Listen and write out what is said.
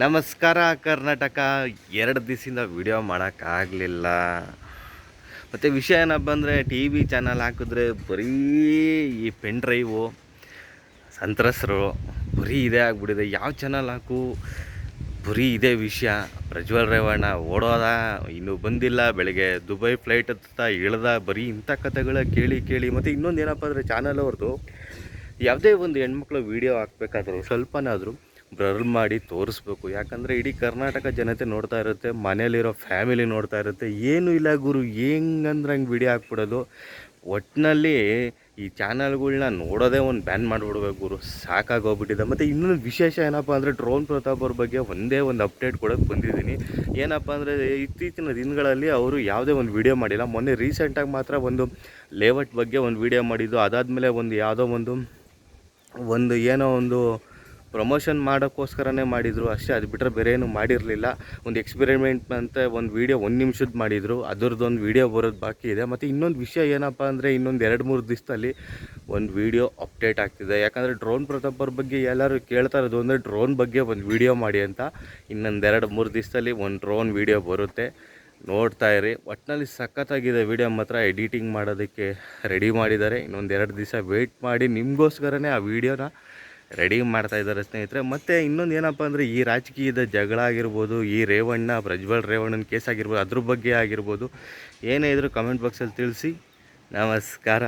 ನಮಸ್ಕಾರ ಕರ್ನಾಟಕ. ಎರಡು ದಿವಸದಿಂದ ವಿಡಿಯೋ ಮಾಡೋಕ್ಕಾಗಲಿಲ್ಲ. ಮತ್ತು ವಿಷಯ ಏನಪ್ಪ ಅಂದರೆ ಟಿ ವಿ ಚಾನಲ್ ಹಾಕಿದ್ರೆ ಬರೀ ಈ ಪೆನ್ ಡ್ರೈವು ಸಂತ್ರಸ್ತರು ಬರೀ ಇದೇ ಆಗಿಬಿಟ್ಟಿದೆ. ಯಾವ ಚಾನಲ್ ಹಾಕು ಬರೀ ಇದೇ ವಿಷಯ. ಪ್ರಜ್ವಲ್ ರೇವಣ್ಣ ಓಡೋದ ಇನ್ನೂ ಬಂದಿಲ್ಲ. ಬೆಳಗ್ಗೆ ದುಬೈ ಫ್ಲೈಟ್ ಹತ್ತ ಇಳ್ದ ಬರೀ ಇಂಥ ಕಥೆಗಳ ಕೇಳಿ ಕೇಳಿ. ಮತ್ತು ಇನ್ನೊಂದು ಏನಪ್ಪ ಅಂದರೆ ಚಾನಲ್ ಅವ್ರದ್ದು ಯಾವುದೇ ಒಂದು ಹೆಣ್ಮಕ್ಳು ವೀಡಿಯೋ ಹಾಕ್ಬೇಕಾದ್ರೂ ಸ್ವಲ್ಪನಾದರೂ ಬ್ರರ್ ಮಾಡಿ ತೋರಿಸ್ಬೇಕು. ಯಾಕಂದರೆ ಇಡೀ ಕರ್ನಾಟಕ ಜನತೆ ನೋಡ್ತಾ ಇರುತ್ತೆ ಮನೇಲಿರೋ ಫ್ಯಾಮಿಲಿ ನೋಡ್ತಾ ಇರುತ್ತೆ. ಏನು ಇಲ್ಲ ಗುರು, ಹೆಂಗಂದ್ರೆ ಹಂಗೆ ವಿಡಿಯೋ ಹಾಕ್ಬಿಡೋದು ಒಟ್ಟಿನಲ್ಲಿ ಈ ಚಾನಲ್ಗಳ್ನ ನೋಡೋದೇ ಒಂದು ಬ್ಯಾನ್ ಮಾಡಿಬಿಡ್ಬೇಕು ಗುರು. ಸಾಕಾಗೋಗ್ಬಿಟ್ಟಿದೆ ಮತ್ತು ಇನ್ನೊಂದು ವಿಶೇಷ ಏನಪ್ಪ ಅಂದರೆ ಡ್ರೋನ್ ಪ್ರತಾಪ್ ಅವ್ರ ಬಗ್ಗೆ ಒಂದೇ ಒಂದು ಅಪ್ಡೇಟ್ ಕೊಡೋಕ್ಕೆ ಬಂದಿದ್ದೀನಿ. ಏನಪ್ಪ ಅಂದರೆ ಇತ್ತೀಚಿನ ದಿನಗಳಲ್ಲಿ ಅವರು ಯಾವುದೇ ಒಂದು ವಿಡಿಯೋ ಮಾಡಿಲ್ಲ. ಮೊನ್ನೆ ರೀಸೆಂಟಾಗಿ ಮಾತ್ರ ಒಂದು ಲೇಔಟ್ ಬಗ್ಗೆ ಒಂದು ವಿಡಿಯೋ ಮಾಡಿದ್ದು. ಅದಾದಮೇಲೆ ಒಂದು ಯಾವುದೋ ಒಂದು ಒಂದು ಏನೋ ಒಂದು ಪ್ರಮೋಷನ್ ಮಾಡೋಕ್ಕೋಸ್ಕರನೇ ಮಾಡಿದರು ಅಷ್ಟೇ, ಅದು ಬಿಟ್ಟರೆ ಬೇರೆ ಏನು ಮಾಡಿರಲಿಲ್ಲ. ಒಂದು ಎಕ್ಸ್ಪೆರಿಮೆಂಟ್ ಅಂತ ಒಂದು ವೀಡಿಯೋ ಒಂದು ನಿಮಿಷದ ಮಾಡಿದರು ಅದರದ್ದು ಒಂದು ವೀಡಿಯೋ ಬರೋದು ಬಾಕಿ ಇದೆ. ಮತ್ತು ಇನ್ನೊಂದು ವಿಷಯ ಏನಪ್ಪ ಅಂದರೆ, ಇನ್ನೊಂದು ಎರಡು ಮೂರು ದಿವಸದಲ್ಲಿ ಒಂದು ವೀಡಿಯೋ ಅಪ್ಡೇಟ್ ಆಗ್ತಿದೆ. ಯಾಕಂದರೆ ಡ್ರೋನ್ ಪ್ರತಾಪ್ ಬಗ್ಗೆ ಎಲ್ಲರೂ ಕೇಳ್ತಾ ಇರೋದು ಅಂದರೆ ಡ್ರೋನ್ ಬಗ್ಗೆ ಒಂದು ವೀಡಿಯೋ ಮಾಡಿ ಅಂತ. ಇನ್ನೊಂದು ಎರಡು ಮೂರು ದಿವಸದಲ್ಲಿ ಒಂದು ಡ್ರೋನ್ ವೀಡಿಯೋ ಬರುತ್ತೆ. ನೋಡ್ತಾ ಇರಿ. ಒಟ್ಟಿನಲ್ಲಿ ಸಖತ್ತಾಗಿದೆ ವಿಡಿಯೋ ಮಾತ್ರ ಎಡಿಟಿಂಗ್ ಮಾಡೋದಕ್ಕೆ ರೆಡಿ ಮಾಡಿದ್ದಾರೆ. ಇನ್ನೊಂದು ಎರಡು ದಿವಸ ವೇಟ್ ಮಾಡಿ. ನಿಮಗೋಸ್ಕರನೇ ಆ ವಿಡಿಯೋನ ರೆಡಿ ಮಾಡ್ತಾ ಇದ್ದಾರೆ ಸ್ನೇಹಿತರೆ. ಮತ್ತು ಇನ್ನೊಂದು ಏನಪ್ಪ ಅಂದರೆ ಈ ರಾಜಕೀಯದ ಜಗಳ ಆಗಿರ್ಬೋದು, ಈ ರೇವಣ್ಣ, ಪ್ರಜ್ವಲ್ ರೇವಣ್ಣನ ಕೇಸ್ ಆಗಿರ್ಬೋದು, ಅದ್ರ ಬಗ್ಗೆ ಆಗಿರ್ಬೋದು, ಏನೇ ಇದ್ರೂ ಕಮೆಂಟ್ ಬಾಕ್ಸಲ್ಲಿ ತಿಳಿಸಿ. ನಮಸ್ಕಾರ.